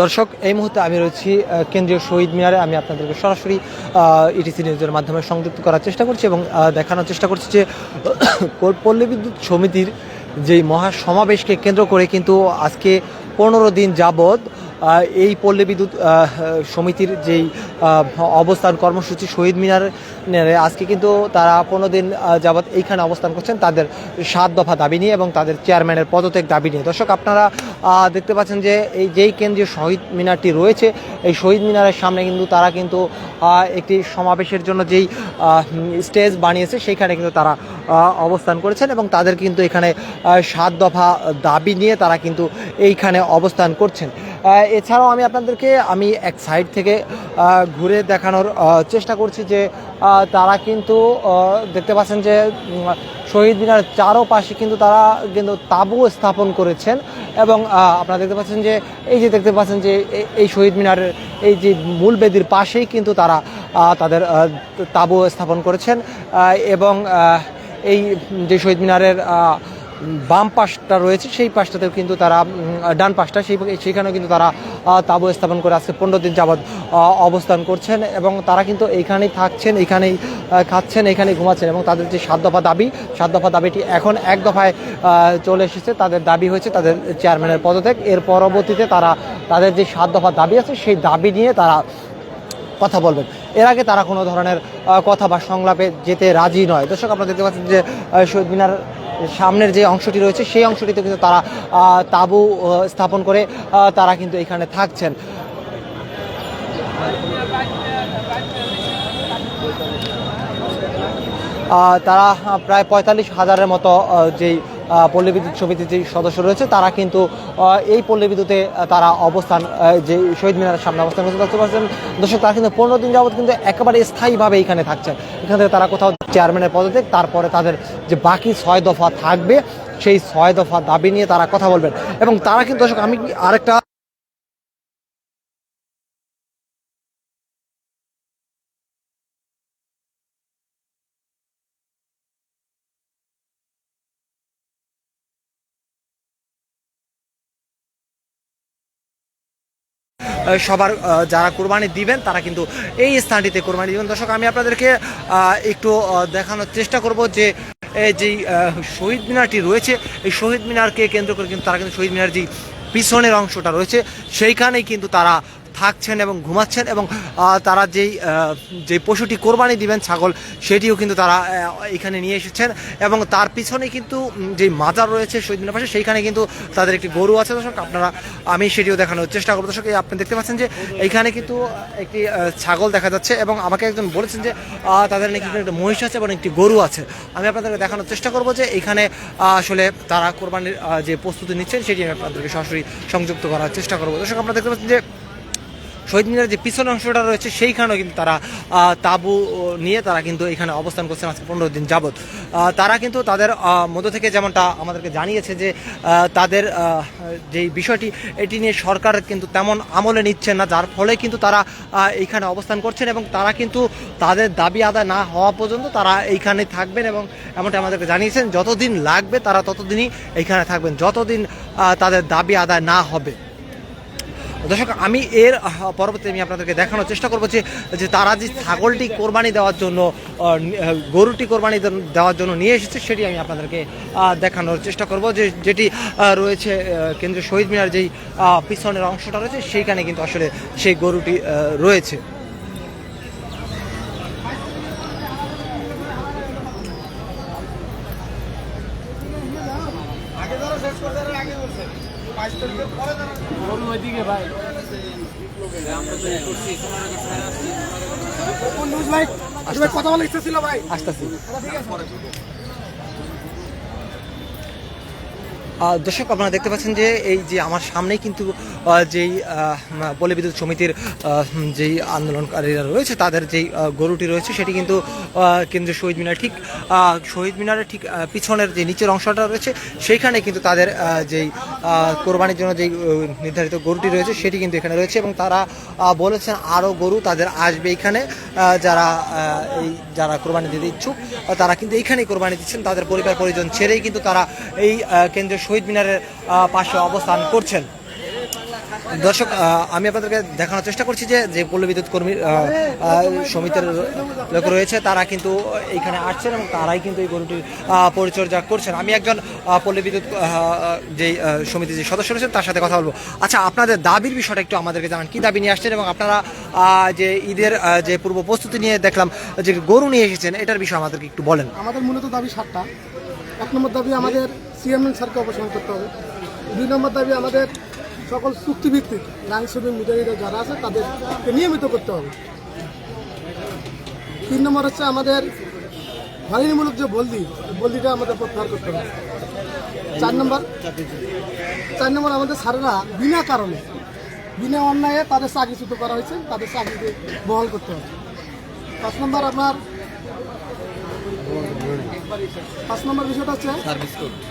দর্শক, এই মুহূর্তে আমি রয়েছি কেন্দ্রীয় শহীদ মিনারে। আমি আপনাদেরকে সরাসরি ইটিসি নিউজের মাধ্যমে সংযুক্ত করার চেষ্টা করছি এবং দেখানোর চেষ্টা করছি যে, পল্লী বিদ্যুৎ সমিতির যেই মহাসমাবেশকে কেন্দ্র করে কিন্তু আজকে পনেরো দিন যাবৎ এই পল্লী বিদ্যুৎ সমিতির যেই অবস্থান কর্মসূচি শহীদ মিনারে আজকে কিন্তু তারা পনেরো দিন যাবৎ এইখানে অবস্থান করছেন তাদের সাত দফা দাবি নিয়ে এবং তাদের চেয়ারম্যানের পদত্যাগ দাবি নিয়ে। দর্শক, আপনারা দেখতে পাচ্ছেন যে এই যেই কেন্দ্রীয় শহীদ মিনারটি রয়েছে, এই শহীদ মিনারের সামনে কিন্তু তারা কিন্তু একটি সমাবেশের জন্য যেই স্টেজ বানিয়েছে, সেইখানে কিন্তু তারা অবস্থান করেছেন এবং তাদের কিন্তু এখানে সাত দফা দাবি নিয়ে তারা কিন্তু এইখানে অবস্থান করছেন। এছাড়াও আমি আপনাদেরকে, আমি এক সাইড থেকে ঘুরে দেখানোর চেষ্টা করছি যে তারা কিন্তু দেখতে পাচ্ছেন যে শহীদ মিনার চারোপাশে কিন্তু তারা কিন্তু তাঁবু স্থাপন করেছেন এবং আপনারা দেখতে পাচ্ছেন যে, এই যে দেখতে পাচ্ছেন যে এই শহীদ মিনারের এই যে মূল বেদির পাশেই কিন্তু তারা তাদের তাঁবু স্থাপন করেছেন এবং এই যে শহীদ মিনারের বাম পাশটা রয়েছে, সেই পাশটাতেও কিন্তু তারা ডান পাশটা, সেই সেখানেও কিন্তু তারা তাঁবু স্থাপন করে আজকে পনেরো দিন যাবৎ অবস্থান করছেন এবং তারা কিন্তু এইখানেই থাকছেন, এইখানেই খাচ্ছেন, এইখানেই ঘুমাচ্ছেন এবং তাদের যে সাত দফা দাবি, সাত দফা দাবিটি এখন এক দফায় চলে এসেছে। তাদের দাবি হয়েছে তাদের চেয়ারম্যানের পদত্যাগ। এর পরবর্তীতে তারা তাদের যে সাত দফা দাবি আছে, সেই দাবি নিয়ে তারা কথা বলবেন। এর আগে তারা কোনো ধরনের কথা বা সংলাপে যেতে রাজি নয়। দর্শক, আপনারা দেখতে পাচ্ছেন যে শহীদ মিনার সামনের যে অংশটি রয়েছে, সেই অংশটিতে কিন্তু তারা তাঁবু স্থাপন করে তারা কিন্তু এখানে থাকছেন। তারা প্রায় পঁয়তাল্লিশ হাজারের মতো যেই পল্লী বিদ্যুৎ সমিতির যে সদস্য রয়েছে, তারা কিন্তু এই পল্লী বিদ্যুতে তারা অবস্থান যে শহীদ মিনারের সামনে অবস্থান করছে পাচ্ছেন দর্শক, তারা কিন্তু পনেরো দিন যাবত কিন্তু একেবারে স্থায়ীভাবে এখানে থাকছেন। এখান থেকে তারা কোথাও চেয়ারম্যানের পদত্যাগ, তারপরে তাদের যে বাকি ছয় দফা থাকবে, সেই ছয় দফা দাবি নিয়ে তারা কথা বলবেন। এবং তারা কিন্তু দর্শক, আমি আরেকটা সবার যারা কোরবানি দিবেন, তারা কিন্তু এই স্থানটিতে কোরবানি দিবেন। দর্শক, আমি আপনাদেরকে একটু দেখানোর চেষ্টা করব যে যেই শহীদ মিনারটি রয়েছে, এই শহীদ মিনারকে কেন্দ্র করে কিন্তু তারা কিন্তু শহীদ মিনার যেই পিছনের অংশটা রয়েছে। সেইখানেই কিন্তু তারা থাকছেন এবং ঘুমাচ্ছেন এবং তারা যেই যে পশুটি কোরবানি দিবেন ছাগল, সেটিও কিন্তু তারা এখানে নিয়ে এসেছেন এবং তার পিছনে কিন্তু যে মাজার রয়েছে শহীদ মিনার পাশে, সেইখানে কিন্তু তাদের একটি গরু আছে। দর্শক, আপনারা, আমি সেটিও দেখানোর চেষ্টা করব। দর্শক আপনি দেখতে পাচ্ছেন যে এইখানে কিন্তু একটি ছাগল দেখা যাচ্ছে এবং আমাকে একজন বলেছেন যে তাদের নাকি একটা মহিষ আছে এবং একটি গরু আছে। আমি আপনাদেরকে দেখানোর চেষ্টা করব যে, এখানে আসলে তারা কোরবানির যে প্রস্তুতি নিচ্ছেন, সেটি আমি আপনাদেরকে সরাসরি সংযুক্ত করার চেষ্টা করব। দর্শক, আপনারা দেখতে পাচ্ছেন যে শহীদ মিনারের যে পিছনের অংশটা রয়েছে, সেইখানেও কিন্তু তারা তাঁবু নিয়ে তারা কিন্তু এখানে অবস্থান করছেন আজকে পনেরো দিন যাবৎ। তারা কিন্তু তাদের মধ্য থেকে যেমনটা আমাদেরকে জানিয়েছে যে তাদের যেই বিষয়টি, এটি নিয়ে সরকার কিন্তু তেমন আমলে নিচ্ছেন না, যার ফলে কিন্তু তারা এইখানে অবস্থান করছেন এবং তারা কিন্তু তাদের দাবি আদায় না হওয়া পর্যন্ত তারা এইখানে থাকবেন এবং এমনটা আমাদেরকে জানিয়েছেন, যতদিন লাগবে তারা ততদিনই এইখানে থাকবেন, যতদিন তাদের দাবি আদায় না হবে। দর্শক, আমি এর পরবর্তী আমি আপনাদেরকে দেখানোর চেষ্টা করব যে যে তারা যে ছাগলটি কোরবানি দেওয়ার জন্য গরুটি কোরবানি দেওয়ার জন্য নিয়ে এসেছে, সেটি আমি আপনাদেরকে দেখানোর চেষ্টা করব যে, যেটি রয়েছে কেন্দ্রীয় শহীদ মিনার যেই পিছনের অংশটা রয়েছে, সেইখানে কিন্তু আসলে সেই গরুটি রয়েছে গরু ওইদিকে ভাই। কথা বলে ইচ্ছা ছিল ভাই। আসতেছি। দর্শক, আপনারা দেখতে পাচ্ছেন যে এই যে আমার সামনেই কিন্তু যেই পল্লী বিদ্যুৎ সমিতির যেই আন্দোলনকারীরা রয়েছে, তাদের যেই গরুটি রয়েছে, সেটি কিন্তু কেন্দ্রীয় শহীদ মিনার ঠিক শহীদ মিনারের ঠিক পিছনের যে নিচের অংশটা রয়েছে, সেইখানে কিন্তু তাদের যেই কোরবানির জন্য যেই নির্ধারিত গরুটি রয়েছে, সেটি কিন্তু এখানে রয়েছে এবং তারা বলেছেন আরও গরু তাদের আসবে এখানে যারা এই, যারা কোরবানি দিতে ইচ্ছুক, তারা কিন্তু এইখানেই কোরবানি দিচ্ছেন, তাদের পরিবার পরিজন ছেড়েই কিন্তু তারা এই কেন্দ্রীয় শহীদ মিনারের পাশে অবস্থান করছেন। দর্শক আমি আপনাদেরকে দেখানোর চেষ্টা করছি যে যে পল্লী বিদ্যুৎ কর্মী সমিতির লোক রয়েছে, তারা কিন্তু এইখানে আসছেন এবং তারাই কিন্তু এই গরুটির পরিচর্যা করছেন। আমি একজন পল্লী বিদ্যুৎ যে সমিতির যে সদস্য রয়েছেন, তার সাথে কথা বলব। আচ্ছা আপনাদের দাবির বিষয়টা একটু আমাদেরকে জানান। কি দাবি নিয়ে আসছেন এবং আপনারা যে ঈদের যে পূর্ব প্রস্তুতি নিয়ে দেখলাম, যে গরু নিয়ে এসেছেন, এটার বিষয়ে আমাদেরকে একটু বলেন। আমাদের মূলত দাবি সাতটা। এক নম্বর দাবি আমাদের সিএমএন স্যারকে অপসারণ করতে হবে। দুই নম্বর দাবি, আমাদের সকল চুক্তিভিত্তিক লাইন সুবিং মিডিয়া যারা আছে, তাদেরকে নিয়মিত করতে হবে। তিন নম্বর হচ্ছে আমাদের হয়রানিমূলক যে বলদি, বলদিটা আমাদের প্রত্যাহার করতে হবে। চার নম্বর চার নম্বর আমাদের স্যারেরা বিনা কারণে, বিনা অন্যায়ে তাদের চাকরিচ্যুত করা হয়েছে, তাদের চাকরিকে বহাল করতে হবে। পাঁচ নম্বর, আপনার পাঁচ নম্বর বিষয়টা হচ্ছে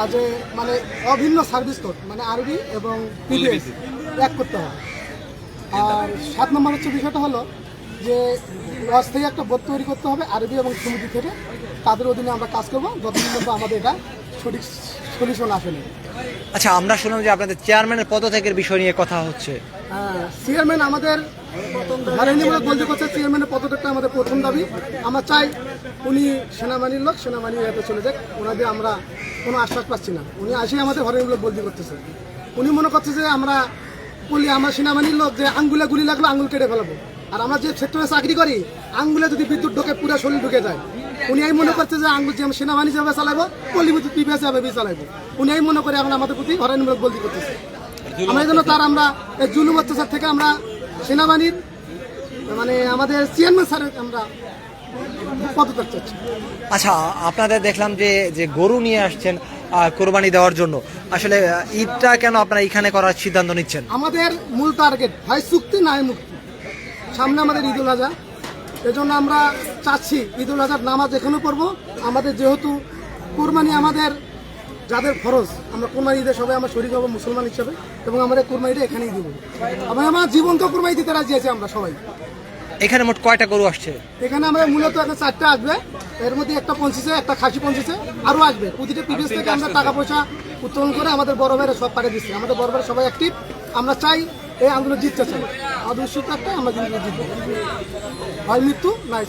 আর যে মানে অভিন্ন সার্ভিস কোড মানে আরবি এবং পিডিএস এক করতে হবে। আর সাত নম্বর হচ্ছে বিষয়টা হলো যে থেকে একটা বোর্ড তৈরি করতে হবে আরবি এবং সমিতি থেকে। তাদের অধীনে আমরা কাজ করব যতদিন পর্যন্ত আমাদের এটা সঠিক সলিউশন আসেনি। আচ্ছা আমরা শুনলাম যে আপনাদের চেয়ারম্যানের পদত্যাগের বিষয় নিয়ে কথা হচ্ছে। চেয়ারম্যান আমাদের হয়রানিমূলক বলতে করছে চেয়ারম্যানের পদত্যাগটা আমাদের প্রথম দাবি। আমরা চাই উনি সেনাবাহিনীর লোক, সেনাবাহিনী এতে চলে যাক। ওনাদের আমরা কোনো আশ্বাস পাচ্ছি না। উনি আসে আমাদের হয়রানিমূলক বলতে করতেছে। উনি মনে করছে যে আমরা বলি আমরা সেনাবাহিনীর লোক যে আঙ্গুলে গুলি লাগল, আঙ্গুল কেটে ফেলাবো। আর আমরা যে সেক্টরে চাকরি করি, আঙ্গুলে যদি বিদ্যুৎ ঢোকে, পুরো শরীর ঢুকে যায়। উনি এই মনে করছে যে আঙ্গুল যে সেনাবাহিনী যেভাবে চালাবো, পল্লী বিদ্যুৎ পিপিএস যেভাবে চালাবো। উনি এই মনে করে এখন আমাদের প্রতি হয়রানিমূলক বলতে করতেছে। আমরা এই জন্য তার আমরা এই জুলুম অত্যাচার থেকে আমরা সেনাবাহিনীর মানে আমাদের চেয়ারম্যান স্যারের আমরা আচ্ছা আপনাদের দেখলাম যে যে গরু নিয়ে আসছেন কোরবানি দেওয়ার জন্য। আসলে ঈদটা কেন আপনারা এখানে করার সিদ্ধান্ত নিচ্ছেন? আমাদের মূল টার্গেট, হয় চুক্তি নাই মুক্তি। সামনে আমাদের ঈদুল আজহা। এজন্য আমরা চাচ্ছি, ঈদুল আজহার নামাজ এখানে পড়ব। আমাদের যেহেতু কোরবানি আমাদের যাদের ফরজ, আমরা কোরবানি ঈদের সবাই আমরা শরীর হব মুসলমান হিসাবে, এবং আমাদের কোরবানিটা এখানেই দেবো। এবং আমার জীবন্ত কোরবানি দিতে রাজি আছি আমরা সবাই। এখানে মোট কয়টা গরু আসছে? এখানে আমরা মূলত একটা চারটা আসবে। এর মধ্যে একটা পঞ্চাশে একটা খাসি পঞ্চাশে আরও আসবে। প্রতিটা পিভিএস থেকে আমরা টাকা পয়সা উত্তোলন করে আমাদের বড় ভাইরা সব পাঠিয়ে দিচ্ছে। আমাদের বড় ভাইরা সবাই অ্যাক্টিভ আমরা চাই এই আন্দোলন জিততে চাই। আমাদের উৎসুকতা একটা আমরা কিন্তু জিতবো। হয় মৃত্যু নাই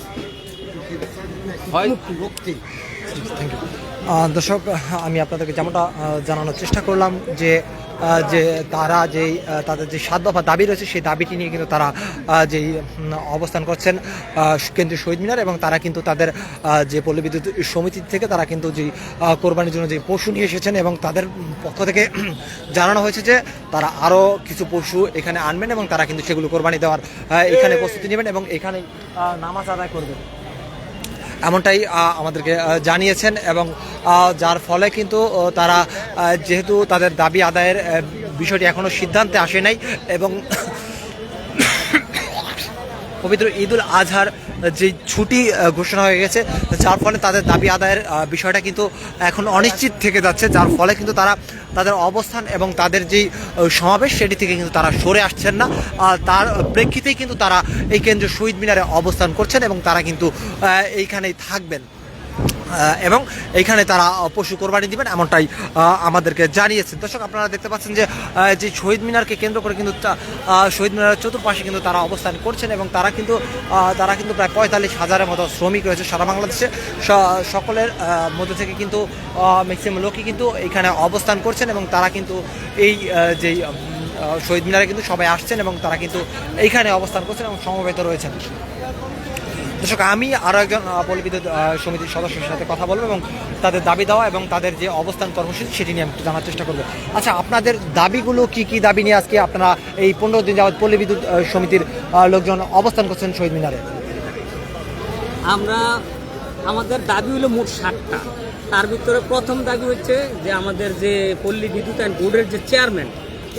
আহ, দর্শক আমি আপনাদেরকে যেমনটা জানানোর চেষ্টা করলাম যে যে তারা আহ, তাদের যে সাত দফা দাবি রয়েছে সেই দাবিটি নিয়ে কিন্তু তারা যেই অবস্থান করছেন কেন্দ্রীয় শহীদ মিনার এবং তারা কিন্তু তাদের যে পল্লী বিদ্যুৎ সমিতি থেকে তারা কিন্তু যে কোরবানির জন্য যে পশু নিয়ে এসেছেন এবং তাদের পক্ষ থেকে জানানো হয়েছে যে তারা আরও কিছু পশু এখানে আনবেন এবং তারা কিন্তু সেগুলো কোরবানি দেওয়ার এখানে প্রস্তুতি নেবেন এবং এখানে নামাজ আদায় করবেন। এমনটাই আমাদেরকে জানিয়েছেন এবং যার ফলে কিন্তু তারা যেহেতু তাদের দাবি আদায়ের বিষয়টি এখনও সিদ্ধান্তে আসে নাই এবং পবিত্র ঈদুল আজহার যে ছুটি ঘোষণা হয়ে গেছে, যার ফলে তাদের দাবি আদায়ের বিষয়টা কিন্তু এখন অনিশ্চিত থেকে যাচ্ছে, যার ফলে কিন্তু তারা তাদের অবস্থান এবং তাদের যেই সমাবেশ, সেটি থেকে কিন্তু তারা সরে আসছেন না। তার প্রেক্ষিতেই কিন্তু তারা এই কেন্দ্রীয় শহীদ মিনারে অবস্থান করছেন এবং তারা কিন্তু এইখানেই থাকবেন। এবং এইখানে তারা পশু কোরবানি দিবেন এমনটাই আমাদেরকে জানিয়েছেন। দর্শক, আপনারা দেখতে পাচ্ছেন যে যে শহীদ মিনারকে কেন্দ্র করে কিন্তু শহীদ মিনারের চতুর্পাশে কিন্তু তারা অবস্থান করছেন এবং তারা কিন্তু তারা কিন্তু প্রায় পঁয়তাল্লিশ হাজারের মতো শ্রমিক রয়েছে সারা বাংলাদেশে। সকলের মধ্যে থেকে কিন্তু ম্যাক্সিমাম লোকই কিন্তু এখানে অবস্থান করছেন এবং তারা কিন্তু এই যেই শহীদ মিনারে কিন্তু সবাই আসছেন এবং তারা কিন্তু এইখানে অবস্থান করছেন এবং সমবেত রয়েছেন। দর্শক আমি আরও একজন আহ, পল্লী বিদ্যুৎ সমিতির সদস্যের সাথে কথা বলব এবং তাদের দাবি দেওয়া এবং তাদের যে অবস্থান কর্মসূচি সেটি নিয়ে আমি জানার চেষ্টা করব। আচ্ছা আপনাদের দাবিগুলো কি কি দাবি নিয়ে আজকে আপনারা এই পনেরো দিন যাবৎ পল্লী বিদ্যুৎ সমিতির লোকজন অবস্থান করছেন শহীদ মিনারে? আমরা আমাদের দাবি হলো মোট ষাটটা তার ভিতরে প্রথম দাবি হচ্ছে যে আমাদের যে পল্লী বিদ্যুতায়ন বোর্ডের যে চেয়ারম্যান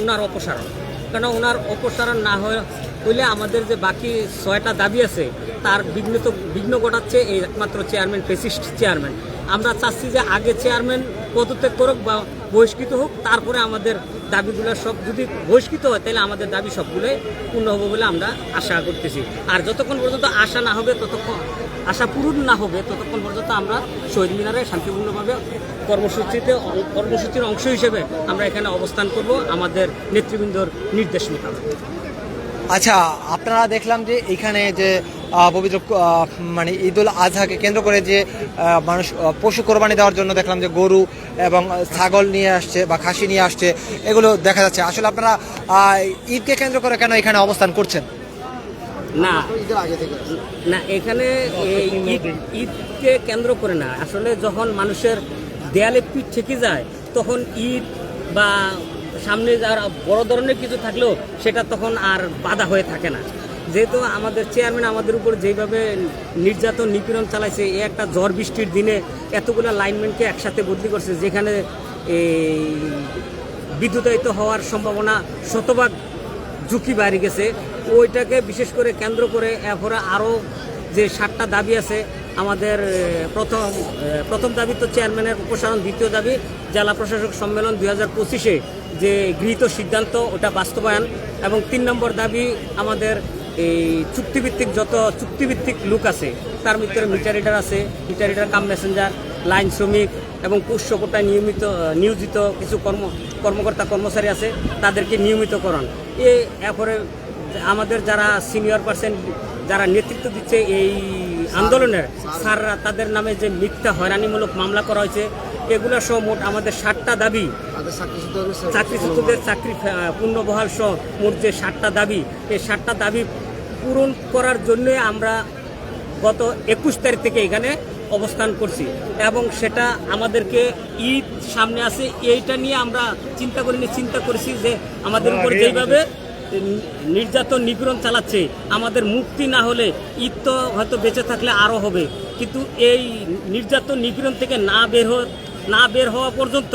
ওনার অপসারণ। কেন? ওনার অপসারণ না হয়ে হইলে আমাদের যে বাকি ছয়টা দাবি আছে, তার বিঘ্ন তো বিঘ্ন ঘটাচ্ছে এই একমাত্র চেয়ারম্যান পেসিস্ট চেয়ারম্যান আমরা চাচ্ছি যে আগে চেয়ারম্যান পদত্যাগ করুক বা বহিষ্কৃত হোক, তারপরে আমাদের দাবিগুলো সব যদি বহিষ্কৃত হয়, তাহলে আমাদের দাবি সবগুলোই পূর্ণ হবে বলে আমরা আশা করতেছি। আর যতক্ষণ পর্যন্ত আশা না হবে, ততক্ষণ, আশা পূরণ না হবে, ততক্ষণ পর্যন্ত আমরা শহীদ মিনারে শান্তিপূর্ণভাবে কর্মসূচিতে, কর্মসূচির অংশ হিসেবে আমরা এখানে অবস্থান করব। আমাদের নেতৃবৃন্দর নির্দেশ মোতাবেক। আচ্ছা আপনারা দেখলাম যে এখানে যে পবিত্র মানে ঈদুল আজহাকে কেন্দ্র করে যে মানুষ পশু কোরবানি দেওয়ার জন্য দেখলাম যে গরু এবং ছাগল নিয়ে আসছে বা খাসি নিয়ে আসছে এগুলো দেখা যাচ্ছে। আসলে আপনারা ঈদকে কেন্দ্র করে কেন এখানে অবস্থান করছেন? না। না এখানে এই ঈদ ঈদকে কেন্দ্র করে না। আসলে যখন মানুষের দেয়ালে পিঠ থেকে যায় তখন ঈদ বা সামনে যারা বড় ধরনের কিছু থাকলেও সেটা তখন আর বাধা হয়ে থাকে না। যেহেতু আমাদের চেয়ারম্যান আমাদের উপর যেভাবে নির্যাতন, নিপীড়ন চালাইছে এ একটা ঝড় বৃষ্টির দিনে এতগুলো লাইনম্যানকে একসাথে বদলি করছে, যেখানে এই বিদ্যুতায়িত হওয়ার সম্ভাবনা শতভাগ ঝুঁকি বাড়ি গেছে। ওইটাকে বিশেষ করে কেন্দ্র করে এরপরে আরও যে সাতটা দাবি আছে আমাদের প্রথম প্রথম দাবি তো চেয়ারম্যানের উপসারণ দ্বিতীয় দাবি জেলা প্রশাসক সম্মেলন দুই হাজার পঁচিশে যে গৃহীত সিদ্ধান্ত, ওটা বাস্তবায়ন এবং তিন নম্বর দাবি আমাদের এই চুক্তিভিত্তিক যত চুক্তিভিত্তিক লোক আছে, তার ভিতরে মিটার রিডার আছে, meter reader, cum messenger, line শ্রমিক এবং পোষ্য কোটায় নিয়মিত নিয়োজিত কিছু কর্ম, কর্মকর্তা, কর্মচারী আছে, তাদেরকে নিয়মিতকরণ। এ, এরপরে আমাদের যারা সিনিয়র পার্সেন্ট যারা নেতৃত্ব দিচ্ছে এই আন্দোলনের স্যাররা তাদের নামে যে মিথ্যা হয়রানিমূলক মামলা করা হয়েছে এগুলো সহ মোট আমাদের ষাটটা দাবি চাকরিচ্যুতদের চাকরি আহ, পূর্ণবহাল সহ মোট যে ষাটটা দাবি এই ষাটটা দাবি পূরণ করার জন্য আমরা গত একুশ তারিখ থেকে এখানে অবস্থান করছি এবং সেটা আমাদেরকে ঈদ সামনে আছে এইটা নিয়ে আমরা চিন্তা করিনি চিন্তা করেছি যে আমাদের উপর যেইভাবে নির্যাতন নিপীড়ন চালাচ্ছে আমাদের মুক্তি না হলে ঈদ তো হয়তো বেঁচে থাকলে আরও হবে। কিন্তু এই নির্যাতন নিপীড়ন থেকে না বের না বের হওয়া পর্যন্ত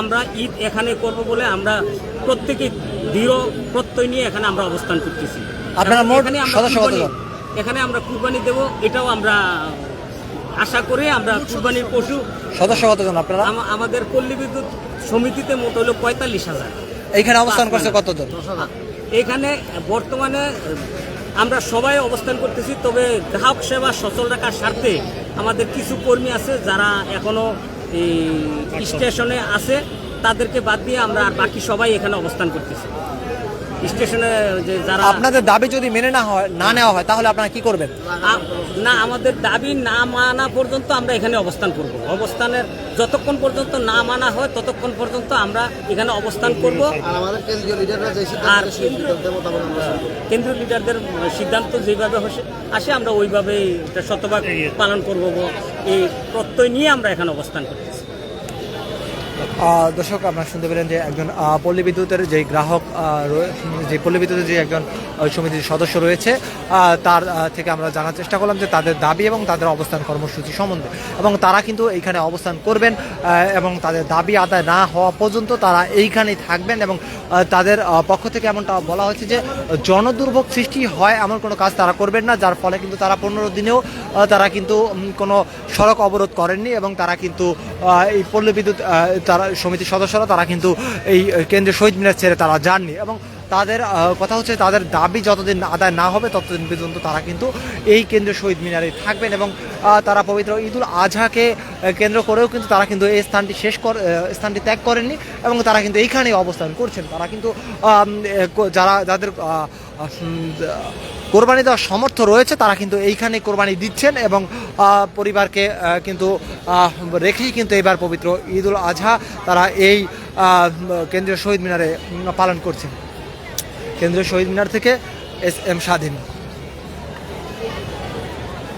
আমরা ঈদ এখানে করব বলে আমরা প্রত্যেকে দৃঢ় প্রত্যয় নিয়ে এখানে আমরা অবস্থান করতেছি? এখানে আমরা কুরবানি দেব এটাও আমরা আশা করে আমরা কুরবানির পশু। সদস্য কতজন আপনারা? আমাদের পল্লী বিদ্যুৎ সমিতিতে মোট হলো পঁয়তাল্লিশ হাজার। এইখানে অবস্থান করছে কতজন? এখানে বর্তমানে, আমরা সবাই অবস্থান করতেছি, তবে গ্রাহক সেবা সচল রাখার স্বার্থে আমাদের কিছু কর্মী আছে যারা এখনও এই স্টেশনে আছে, তাদেরকে বাদ দিয়ে আমরা আর বাকি সবাই এখানে অবস্থান করতেছি। স্টেশনে যে যারা আপনাদের দাবি যদি মেনে না হয় না নেওয়া হয় তাহলে আপনারা কি করবেন? না আমাদের দাবি না মানা পর্যন্ত আমরা এখানে অবস্থান করব। অবস্থানের যতক্ষণ পর্যন্ত না মানা হয় ততক্ষণ পর্যন্ত আমরা এখানে অবস্থান করব। আর আমাদের কেন্দ্রীয় লিডাররা যে আর। কেন্দ্রীয় লিডারদের সিদ্ধান্ত যেভাবে হসে আসে আমরা ওইভাবেই এটা শতভাগ পালন করব। এই প্রত্যয় নিয়ে আমরা এখানে অবস্থান আহ, দর্শক, আপনারা শুনতে পেলেন যে একজন পল্লী বিদ্যুতের যে গ্রাহক যে পল্লী বিদ্যুতের যে একজন সমিতির সদস্য রয়েছে তার থেকে আমরা জানার চেষ্টা করলাম যে তাদের দাবি এবং তাদের অবস্থান কর্মসূচি সম্বন্ধে। এবং তারা কিন্তু এইখানে অবস্থান করবেন এবং তাদের দাবি আদায় না হওয়া পর্যন্ত তারা এইখানেই থাকবেন এবং তাদের পক্ষ থেকে এমনটা বলা হয়েছে যে, জনদুর্ভোগ সৃষ্টি হয় এমন কোনো কাজ তারা করবেন না, যার ফলে কিন্তু তারা পনেরো দিনেও তারা কিন্তু কোনো সড়ক অবরোধ করেননি এবং তারা কিন্তু এই পল্লী বিদ্যুৎ তারা সমিতির সদস্যরা তারা কিন্তু এই কেন্দ্রীয় শহীদ মিনার ছেড়ে তারা যাননি এবং তাদের কথা হচ্ছে তাদের দাবি যতদিন আদায় না হবে ততদিন পর্যন্ত তারা কিন্তু এই কেন্দ্রীয় শহীদ মিনারে থাকবেন এবং তারা পবিত্র ঈদুল আজহাকে কেন্দ্র করেও কিন্তু তারা কিন্তু এই স্থানটি শেষ কর স্থানটি ত্যাগ করেননি এবং তারা কিন্তু এইখানেই অবস্থান করছেন। তারা কিন্তু যারা, যাদের কোরবানি দেওয়ার সমর্থ রয়েছে, তারা কিন্তু এইখানে কোরবানি দিচ্ছেন এবং পরিবারকে কিন্তু রেখেই কিন্তু এবার পবিত্র ঈদুল আজহা তারা এই কেন্দ্রীয় শহীদ মিনারে পালন করছেন। কেন্দ্রীয় শহীদ মিনার থেকে এস এম স্বাধীন।